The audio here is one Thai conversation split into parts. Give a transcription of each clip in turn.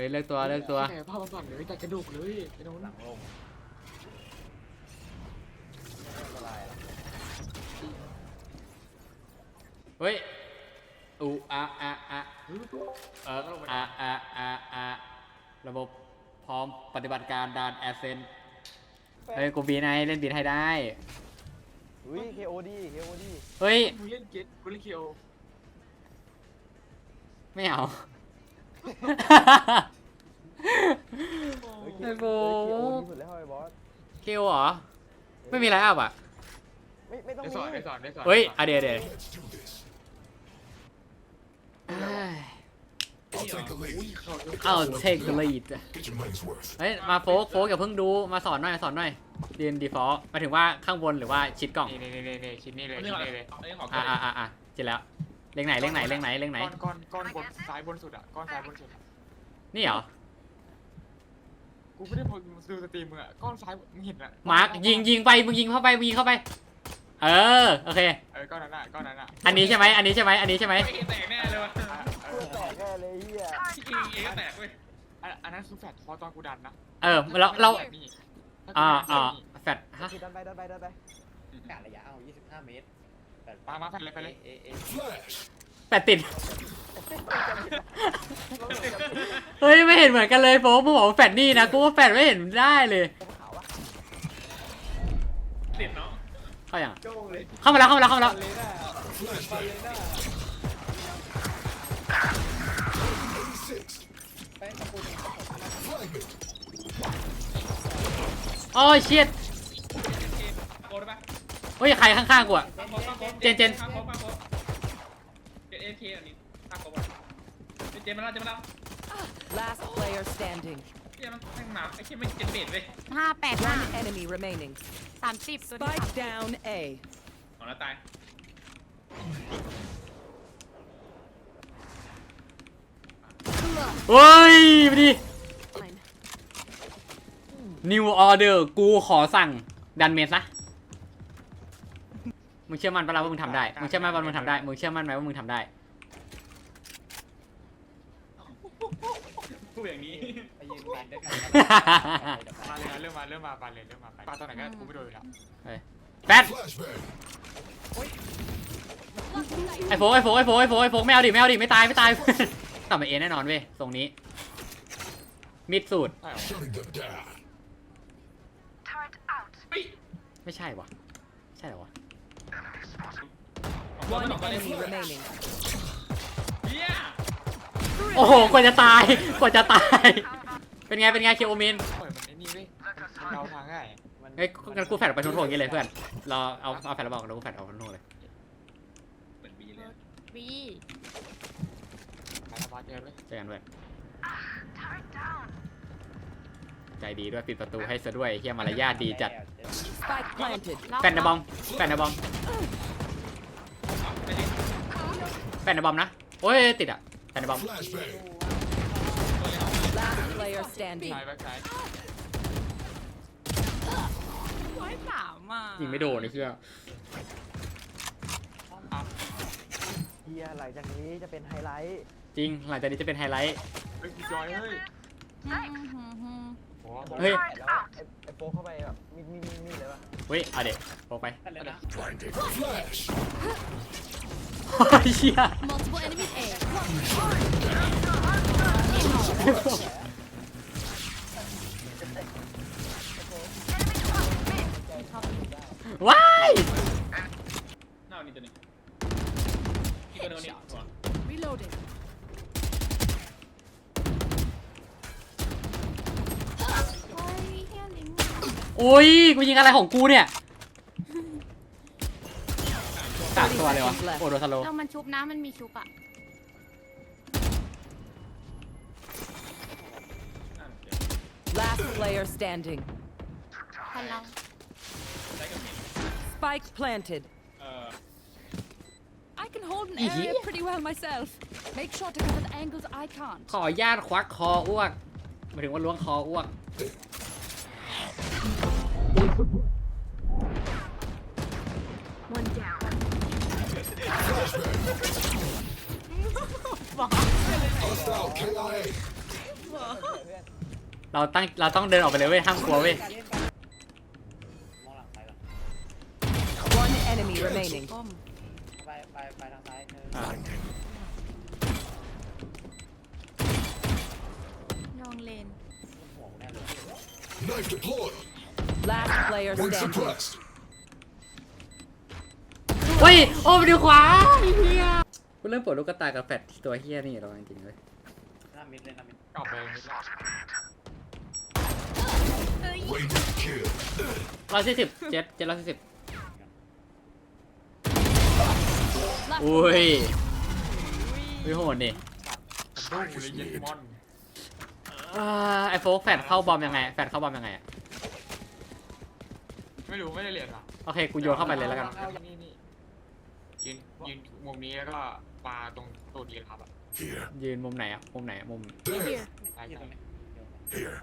ฮ้ยเลือกตัวเลือกตัวแต่ภาพมันสั่นเลยแต่กระดูกเลยไอ้โน้นหลังลงอันตรายอะเฮ้ยอูอะอะอะเอออะอะอะอะระบบพร้อมปฏิบัติการดานแอสเซนเฮ้ยกูบีนให้เล่นบีนให้ได้อุ้ย KOD KOD เฮ้ยมึงเล่นเกตกูเล่นเคียวไม่เอาเฮ้ย ไอ้โบเฮ้ย KOD สุดแล้วไอ้บอสคิวเหรอ ไม่มีไรอัพอะไม่ไม่ต้องได้มีสอนได้สอนได้สอนเฮ้ยอะเดี๋ยวเดี๋ยว Let's do this. เอ้ย I'll take the อุ้ย lead. เขาจะเอา take the lead Get your money's worth. เฮ้ย มาโฟกโฟกอย่าเพิ่งดูมาสอนหน่อยสอนหน่อยเรียนดีฟอลต์มาถึงว่าข้างบนหรือว่าชิดกล่อง นี่นี่นี่นี่ชิ้นนี้เลยอันชิ้นี้นขอนี้เลย อันนี้ขออ่าอ่าอ่าอ่าเสร็จแล้ว เล็งไหนเล็งไหนเล็งไหนเล็งไหน ก้อนก้อนก้อนบนซ้ายบนสุดอะก้อนซ้ายบนสุดอะนี่เหรอ กูไม่ได้พอดูสตรีมมึงอะก้อนซ้ายมึงเห็นอะมาร์คยิงยิงไปมึงยิงเข้าไปมึงยิงเข้าไป เออโอเค เออก้อนนั้นอะก้อนนั้นอะอันนี้ใช่ไหมอันนี้ใช่ไหมอันนี้ใช่ไหมไม่แตกแน่เลยวะอะเอเพื่ออแตกแน่เลยเฮียที่จริงเองก็แตกเว้ยอันอันนั้นคือแฟลชพอตอนกูดันนะเออเราเราถ้กูอ่าดันอ่านี่แฟดฮะคือดันไปดันไปดันไปกาดระยะเอา 25 เมตรแต่ มามาแฟลชเลยไปเลยเอเอ Flash. แฟดติด เฮ้ยไม่เห็นเหมือนกันเลยโฟกมึงบอกว่าแฟดนี่นะกูว่าแฟดไม่เห็นได้เลยขาววะติดเนาะเข้าอย่างโจ้งเลยเข้ามาแล้วเข้ามาแล้วเข้ามาแล้วเลน่า Flashbang. แป้งตะปูนี่ Flagman. โอ้ยเชียดโกได้ปะเฮ้ยใครข้างๆกูอะ เจนเจน ข้างโค้งข้างโค้งเจนเอเคอันนี้ข้างโค้งอะเจนเจนมาแล้วเจนมาแล้ว Last player standing. เจนมันแม่งหมาไอ้เจนมันเจนเบ็ดเว้ยห้าแปดห้า One enemy remaining. สามสิบตัวนี้ Spike down A. ของแล้วตายเฮ้ยไปดิ New Order กูขอสั่งดันเมสนะ มึงเชื่อมั่นปะล่ะว่ามึงทำได้ มึงเชื่อมั่นว่ามึงทำได้ มึงเชื่อมั่นไหมว่ามึงทำได้ พูดอย่างนี้ไปยืนบินด้วยกันมาเลยนะเริ่มมาเริ่มมาปาเลยเริ่มมาปาตอนไหนก็กูไม่โดนอยู่แล้วแป๊ด Flashbang. ไอโฟกไอโฟกไอโฟกไอโฟกไอโฟกไม่เอาดิไม่เอาดิไม่ตายไม่ตาย กลับมาเอแน่นอนเว้ยตรงนี้ มิดสูตรใช่เหรอ Shutting them down. ไม่ใช่วะใช่เหรอวะวัน One ออกมาเลย enemy remaining. เฮียโอ้โห กว่าจะตาย กว่าจะตาย เป็นไง เป็นไงเคียวโอมินเปิดมันไอ้นี่เว้ยมันเดาทางง่ายมันเฮ้ยงั้นกูแฟดออกไปทุ่งๆอย่างนี้เลยเพื่อนรอเอาเอาแฟดแล้วบอกแล้วกูแฟดออกทุ่งๆเลย เหมือนบีเลยบีไปละบาสเจอเลยเจอกันเพื่อนใจดีด้วยปิดประตูให้ซะด้วยเฮียมารยาทดีจัด Spike planted. แฟนในบอมแฟนในบอม ไปดิแฟนในบอมนะ โอ้ยติดอะแฟนในบอม Flashbang. Last player standing. ซ้ายแบ็คซ้ายร้อยสามอะยิงไม่โดนไอ้เชี่ยเฮียหลังจากนี้จะเป็นไฮไลท์จริง หลังจากนี้จะเป็นไฮไลท์ เฮ้ยกูจอยเฮ้ยอืมหืมหืมโอ้เฮ้ย แล้วไอ้ไอ้โป๊กเข้าไปแบบมีมีมีมีเลยปะเฮ้ยเอาเด็กโปไปกันเลยนะ Blinding. Flash. โอ้ยเชี่ย multiple enemies A ว้ายหน้าวันนี้ตัวนี้พี่ก็โดนนี่ก่อน reloading โอ้ยเฮียลิงโอ้ยกูยิงอะไรของกูเนี่ย ตัวเลยวะโอ้โดนสโลว์เรามันชุบนะมันมีชุบอะนั่นเดี๋ยว Last player standing. พันเราได้กับเห็น Spike planted. เอ่อ I can hold an Yeah. area pretty well myself. Make sure to cover the angles I can't. ขอญาตควักคออ้วกหมายถึงว่าล้วงคออ้วก เราตั้งเราต้องเดินออกไปเลยเว้ยห้ามกลัวเว้ยการเล่นกันมองหลังไปก่อน One enemy remaining. ก้มไปไปไปทางซ้ายเอออะลองเลนหัวกูแน่เลย Knife deployed. Last player Point standing. suppressed. เฮ้ย โอ้ไปดูขวาไอ้เฮียกูเริ่มปวดลูกกระตายกับแฟดตัวเฮียนี่แล้วจริงๆเลยหน้า มิดเลยหน้ามิดกลับไปมิดละ Rated kill. ร้อยสี่สิบเจ็ดเจ็ดร้อยสี่สิบอุ้ยอุ้ยโหดนี่ผมดูเลยเย็นมอนอ่าไอโฟกแฟดเข้าบอมยังไง แฟดเข้าบอมยังไงอะไม่รู้ไม่ได้เรียนอะโอเค กูโยนเข้าไปเลยแล้วกันนี่นี่ยื นยืนมุมนี้แล้วก็ปลาตรงตัวดีครับอะ Here. ยืนมุมไหนอะมุมไหนอะมุม There. ใช่อยู่ใช่ตรงนี้เดี๋ยว Here.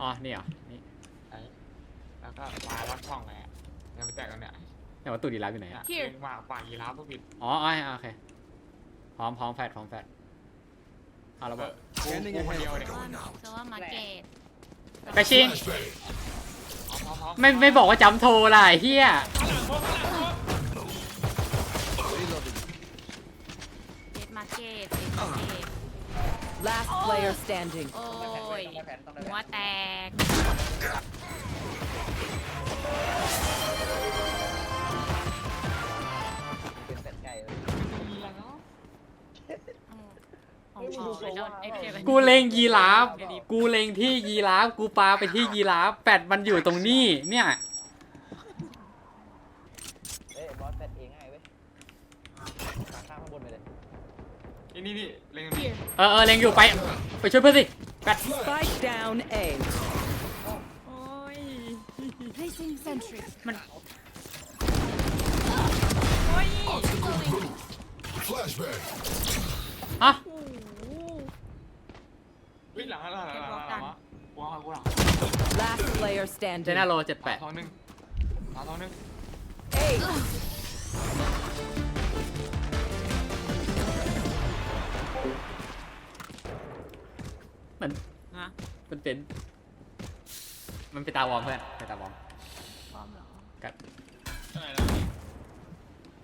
อ๋อ นี่เหรอ นี่ใช่แล้วก็ปลาวัดช่องไงอะเนี่ยไปแตกกันเนี่ยแต่ว่าตูดีรับอยู่ไหนเนี่ยอะเลี้ยงว่าปลายีราฟพวกบิดอ๋ออ๋อโอเค พร้อมพร้อมแฟดพร้อมแฟดเอาแล้วเอบอกอกูกูคนเดียวเนี่ยเพราะว่ามาเกตไปชิง Flashbang. พร้อมพร้อมไม่ไม่บอกว่าจำโทรล่ะไอ้เฮียเก Last player standing. โอ้ยต้องได้แผนต้องได้หัแผวนแตก เป็นแฟนไก่เลยของชอเลยเนาะเอฟเจกูเลงยีราฟ กูเลงที่ยีราฟ กูปาไปที่ยีราฟแฟดมันอยู่ตรงนี้ เนี่ย เอ้ยบอสแฟนเองง่ายเว้ยขาข้างข้างบนไปเลย นี่นี่นี่เล็งนี่เออเออเลงอยู่ไป ไปช่วยเพื่อนสิแฟด Spike down A. โอ้ย Placing sentry. โอ้ย Flashbang. ฮะโอ้โห วิ่งหลังหลังหลังหลังหลังกูเอากูหลัง Last player เจ standing. น่าโลเจ็ดแปดทองหนึ่งทองหนึ่ง A. มันฮะมันเป็น มันเป็นตาวอร์มเพื่อนเป็นตาวอร์มพร้อมเหรอ กับ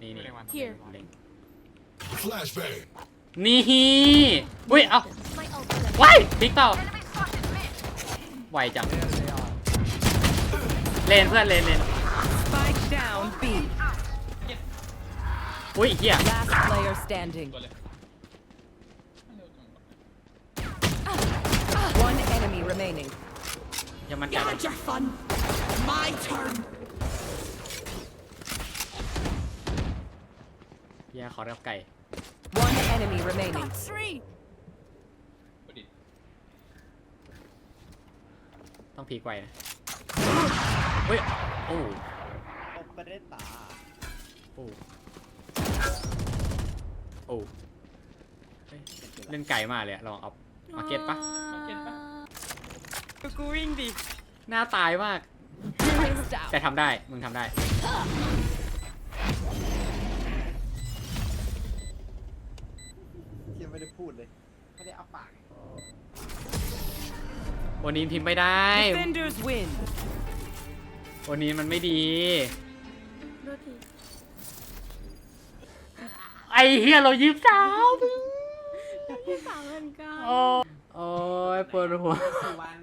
นี่นี่เล็งวัน Here เล็ง Flashbang. นี่อุ้ย เอ้า My ultimate. ว้ายพลิกเปล่าไวจัง เลนเพื่อนเลนเลน Spike down B. อุ้ยเฮีย Last player standing. One enemy remaining. ยังมันจัด your fun. My turn. เฮียขอรับไก่ One enemy remaining. Got three. ต้องพีกไวนะเฮ้ยโอ้ตบไปได้ตาโอ้โอ้เฮ้ยเล่นไก่มากเลยอะลองเอามาเก็ตปะ มาเก็ตปะ กูวิ่งดิ หน้าตายมาก Lights down. แต่ทำได้ มึงทำได้ ยังไม่ได้พูดเลย ไม่ได้เอาปาก วันนี้พิมพ์ไม่ได้ Defenders win. วันนี้มันไม่ดีดูทีไอเฮียเรายิบสาวที่สามเหมือนกันโอ้โอ้ยปวดหัว สี่วัน